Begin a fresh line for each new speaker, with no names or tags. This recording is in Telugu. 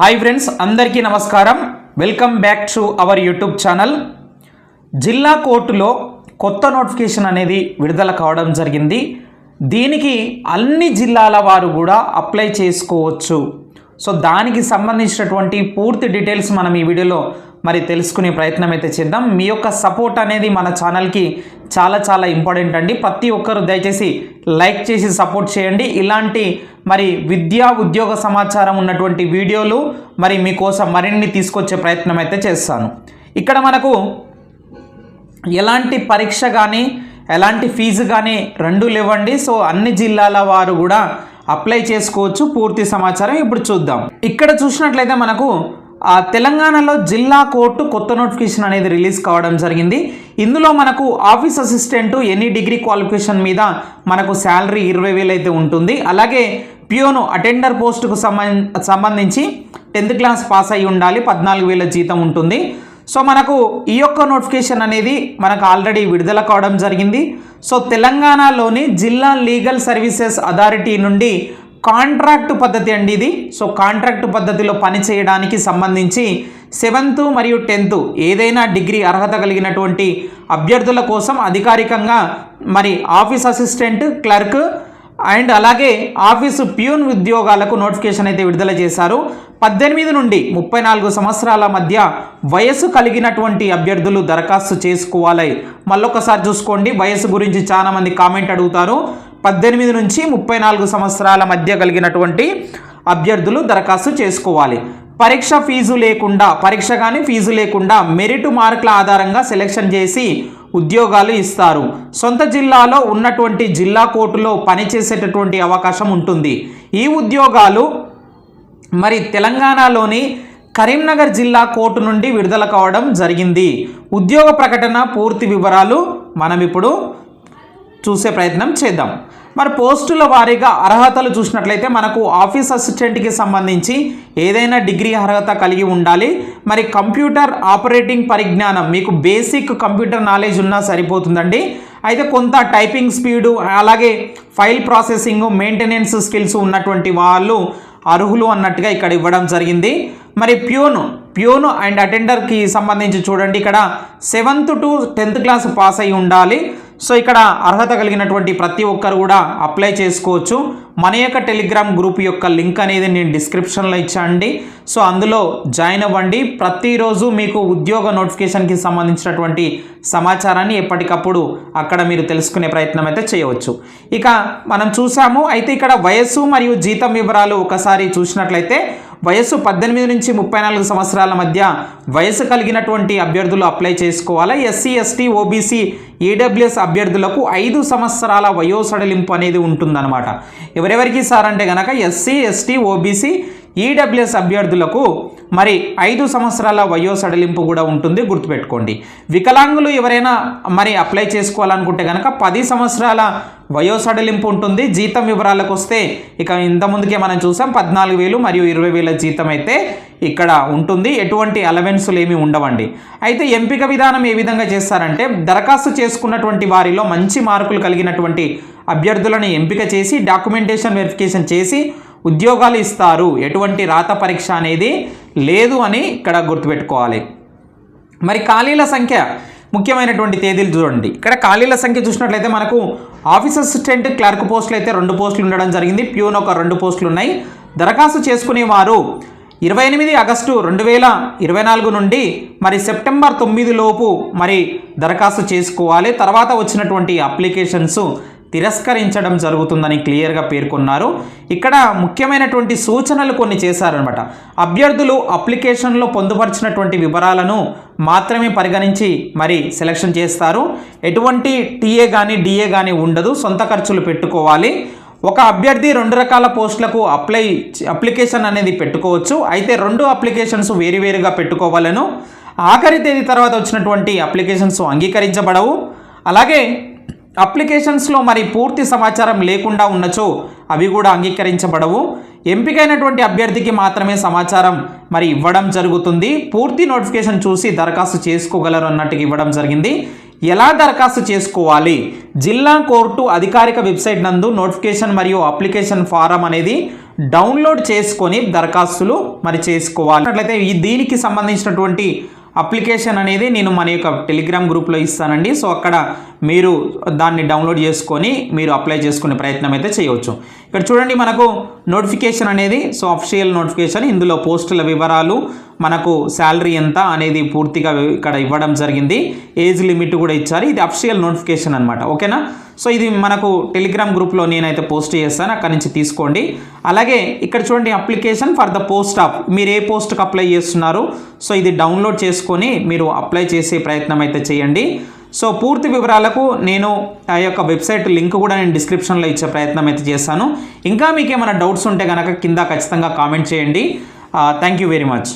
హాయ్ ఫ్రెండ్స్ అందరికీ నమస్కారం. Welcome back to our YouTube channel జిల్లా కోర్టులో కొత్త నోటిఫికేషన్ అనేది విడుదల కావడం జరిగింది. దీనికి అన్ని జిల్లాల వారు కూడా అప్లై చేసుకోవచ్చు. సో దానికి సంబంధించినటువంటి పూర్తి డీటెయిల్స్ మనం ఈ వీడియోలో మరి తెలుసుకునే ప్రయత్నం అయితే చేద్దాం. మీ యొక్క సపోర్ట్ అనేది మన ఛానల్కి చాలా చాలా ఇంపార్టెంట్ అండి. ప్రతి ఒక్కరు దయచేసి లైక్ చేసి సపోర్ట్ చేయండి. ఇలాంటి మరి విద్యా ఉద్యోగ సమాచారం ఉన్నటువంటి వీడియోలు మరి మీకోసం మరిన్ని తీసుకొచ్చే ప్రయత్నం అయితే చేస్తాను. ఇక్కడ మనకు ఎలాంటి పరీక్ష కానీ ఎలాంటి ఫీజు కానీ రెండు లేవండి. సో అన్ని జిల్లాల వారు కూడా అప్లై చేసుకోవచ్చు. పూర్తి సమాచారం ఇప్పుడు చూద్దాం. ఇక్కడ చూసినట్లయితే మనకు తెలంగాణలో జిల్లా కోర్టు కొత్త నోటిఫికేషన్ అనేది రిలీజ్ కావడం జరిగింది. ఇందులో మనకు office assistant any degree qualification మీద మనకు శాలరీ ఇరవై వేలు అయితే ఉంటుంది. అలాగే పియోను అటెండర్ పోస్టుకు సంబంధ సంబంధించి టెన్త్ క్లాస్ పాస్ అయి ఉండాలి పద్నాలుగు వేల జీతం ఉంటుంది. సో మనకు ఈ యొక్క నోటిఫికేషన్ అనేది మనకు ఆల్రెడీ విడుదల కావడం జరిగింది. సో తెలంగాణలోని జిల్లా లీగల్ సర్వీసెస్ అథారిటీ నుండి కాంట్రాక్ట్ పద్ధతి అండి ఇది. సో కాంట్రాక్ట్ పద్ధతిలో పని చేయడానికి సంబంధించి సెవెంత్ మరియు టెన్త్ ఏదైనా డిగ్రీ అర్హత కలిగినటువంటి అభ్యర్థుల కోసం అధికారికంగా మరి ఆఫీస్ అసిస్టెంట్ క్లర్క్ అండ్ అలాగే ఆఫీసు ప్యూన్ ఉద్యోగాలకు నోటిఫికేషన్ అయితే విడుదల చేశారు. పద్దెనిమిది నుండి ముప్పై నాలుగు సంవత్సరాల మధ్య వయస్సు కలిగినటువంటి అభ్యర్థులు దరఖాస్తు చేసుకోవాలి. మళ్ళొకసారి చూసుకోండి. వయసు గురించి చాలా మంది కామెంట్ అడుగుతారు. పద్దెనిమిది నుంచి ముప్పై నాలుగు సంవత్సరాల మధ్య కలిగినటువంటి అభ్యర్థులు దరఖాస్తు చేసుకోవాలి. పరీక్ష ఫీజు లేకుండా పరీక్ష కానీ ఫీజు లేకుండా మెరిట్ మార్కుల ఆధారంగా సెలెక్షన్ చేసి ఉద్యోగాలు ఇస్తారు. సొంత జిల్లాలో ఉన్నటువంటి జిల్లా కోర్టులో పనిచేసేటటువంటి అవకాశం ఉంటుంది. ఈ ఉద్యోగాలు మరి తెలంగాణలోని కరీంనగర్ జిల్లా కోర్టు నుండి విడుదల కావడం జరిగింది. ఉద్యోగ ప్రకటన పూర్తి వివరాలు మనం ఇప్పుడు చూసే ప్రయత్నం చేద్దాం. మరి పోస్టుల వారీగా అర్హతలు చూసినట్లయితే మనకు ఆఫీస్ అసిస్టెంట్కి సంబంధించి ఏదైనా డిగ్రీ అర్హత కలిగి ఉండాలి. మరి కంప్యూటర్ ఆపరేటింగ్ పరిజ్ఞానం మీకు బేసిక్ కంప్యూటర్ నాలెడ్జ్ ఉన్నా సరిపోతుందండి. అయితే కొంత టైపింగ్ స్పీడు అలాగే ఫైల్ ప్రాసెసింగ్ మెయింటెనెన్స్ స్కిల్స్ ఉన్నటువంటి వాళ్ళు అర్హులు అన్నట్టుగా ఇక్కడ ఇవ్వడం జరిగింది. మరి ప్యూన్ ప్యూన్ అండ్ అటెండర్కి సంబంధించి చూడండి. ఇక్కడ seventh to tenth class pass అయి ఉండాలి. సో ఇక్కడ అర్హత కలిగినటువంటి ప్రతి ఒక్కరు కూడా అప్లై చేసుకోవచ్చు. మన యొక్క టెలిగ్రామ్ గ్రూప్ యొక్క లింక్ అనేది నేను డిస్క్రిప్షన్లో ఇచ్చానండి. సో అందులో జాయిన్ అవ్వండి. ప్రతిరోజు మీకు ఉద్యోగ నోటిఫికేషన్కి సంబంధించినటువంటి సమాచారాన్ని ఎప్పటికప్పుడు అక్కడ మీరు తెలుసుకునే ప్రయత్నం అయితే చేయవచ్చు. ఇక మనం చూసాము. అయితే ఇక్కడ వయస్సు మరియు జీతం వివరాలు ఒకసారి చూసినట్లయితే వయస్సు పద్దెనిమిది నుంచి ముప్పై నాలుగు సంవత్సరాల మధ్య వయసు కలిగినటువంటి అభ్యర్థులు అప్లై చేసుకోవాలి? ఎస్సీ ఎస్టీ ఓబీసీ ఈడబ్ల్యూఎస్ అభ్యర్థులకు ఐదు సంవత్సరాల వయోసడలింపు అనేది ఉంటుందన్నమాట. ఎవరెవరికి సార్ అంటే కనుక ఎస్సీ ఎస్టీ ఓబీసీ ఈడబ్ల్యూఎస్ అభ్యర్థులకు మరి ఐదు సంవత్సరాల వయో సడలింపు కూడా ఉంటుంది గుర్తుపెట్టుకోండి. వికలాంగులు ఎవరైనా మరి అప్లై చేసుకోవాలనుకుంటే కనుక పది సంవత్సరాల వయో సడలింపు ఉంటుంది. జీతం వివరాలకు వస్తే ఇక ఇంత ముందుకే మనం చూసాం పద్నాలుగు వేలు మరియు ఇరవై వేల జీతం అయితే ఇక్కడ ఉంటుంది. ఎటువంటి అలవెన్సులు ఏమి ఉండవండి. అయితే ఎంపిక విధానం ఏ విధంగా చేస్తారంటే దరఖాస్తు చేసుకున్నటువంటి వారిలో మంచి మార్కులు కలిగినటువంటి అభ్యర్థులను ఎంపిక చేసి డాక్యుమెంటేషన్ వెరిఫికేషన్ చేసి ఉద్యోగాలు ఇస్తారు. ఎటువంటి రాత పరీక్ష అనేది లేదు అని ఇక్కడ గుర్తుపెట్టుకోవాలి. మరి ఖాళీల సంఖ్య ముఖ్యమైనటువంటి తేదీలు చూడండి. ఇక్కడ ఖాళీల సంఖ్య చూసినట్లయితే మనకు ఆఫీస్ అసిస్టెంట్ క్లర్క్ పోస్టులు అయితే రెండు పోస్టులు ఉండడం జరిగింది. ప్యూన్ ఒక రెండు పోస్టులు ఉన్నాయి. దరఖాస్తు చేసుకునేవారు ఇరవై ఎనిమిది ఆగస్టు రెండు వేల ఇరవై నాలుగు నుండి మరి సెప్టెంబర్ తొమ్మిది లోపు మరి దరఖాస్తు చేసుకోవాలి. తర్వాత వచ్చినటువంటి అప్లికేషన్స్ తిరస్కరించడం జరుగుతుందని క్లియర్గా పేర్కొన్నారు. ఇక్కడ ముఖ్యమైనటువంటి సూచనలు కొన్ని చేశారనమాట అభ్యర్థులు అప్లికేషన్లో పొందుపరిచినటువంటి వివరాలను మాత్రమే పరిగణించి మరి సెలక్షన్ చేస్తారు. ఎటువంటి టీఏ కానీ డిఏ కానీ ఉండదు. సొంత ఖర్చులు పెట్టుకోవాలి. ఒక అభ్యర్థి రెండు రకాల పోస్టులకు అప్లై అప్లికేషన్ అనేది పెట్టుకోవచ్చు. అయితే రెండు అప్లికేషన్స్ వేరువేరుగా పెట్టుకోవాలను. ఆఖరి తేదీ తర్వాత వచ్చినటువంటి అప్లికేషన్స్ అంగీకరించబడవు. అలాగే అప్లికేషన్స్లో మరి పూర్తి సమాచారం లేకుండా ఉన్నచో అవి కూడా అంగీకరించబడవు. ఎంపికైనటువంటి అభ్యర్థికి మాత్రమే సమాచారం మరి ఇవ్వడం జరుగుతుంది. పూర్తి నోటిఫికేషన్ చూసి దరఖాస్తు చేసుకోగలరు అన్నట్టుగా ఇవ్వడం జరిగింది. ఎలా దరఖాస్తు చేసుకోవాలి? జిల్లా కోర్టు అధికారిక వెబ్సైట్ నందు నోటిఫికేషన్ మరియు అప్లికేషన్ ఫారం అనేది డౌన్లోడ్ చేసుకొని దరఖాస్తులు మరి చేసుకోవాలి. అట్లయితే ఈ దీనికి సంబంధించినటువంటి అప్లికేషన్ అనేది నేను మన యొక్క టెలిగ్రామ్ గ్రూప్లో ఇస్తానండి. సో అక్కడ మీరు దాన్ని డౌన్లోడ్ చేసుకొని మీరు అప్లై చేసుకునే ప్రయత్నం అయితే చేయవచ్చు. ఇక్కడ చూడండి మనకు నోటిఫికేషన్ అనేది సో అఫిషియల్ నోటిఫికేషన్ ఇందులో పోస్టుల వివరాలు మనకు శాలరీ ఎంత అనేది పూర్తిగా ఇక్కడ ఇవ్వడం జరిగింది. ఏజ్ లిమిట్ కూడా ఇచ్చారు. ఇది అఫిషియల్ నోటిఫికేషన్ అనమాట ఓకేనా? సో ఇది మనకు టెలిగ్రామ్ గ్రూప్లో నేనైతే పోస్ట్ చేస్తాను అక్కడి నుంచి తీసుకోండి. అలాగే ఇక్కడ చూడండి application for the post of మీరు ఏ పోస్ట్కి అప్లై చేస్తున్నారు. సో ఇది డౌన్లోడ్ చేసుకొని మీరు అప్లై చేసే ప్రయత్నం అయితే చేయండి. సో పూర్తి వివరాలకు నేను ఆ యొక్క వెబ్సైట్ లింక్ కూడా నేను డిస్క్రిప్షన్లో ఇచ్చే ప్రయత్నం అయితే చేస్తాను ఇంకా మీకు ఏమైనా డౌట్స్ ఉంటే కనుక కింద ఖచ్చితంగా కామెంట్ చేయండి. Thank you very much.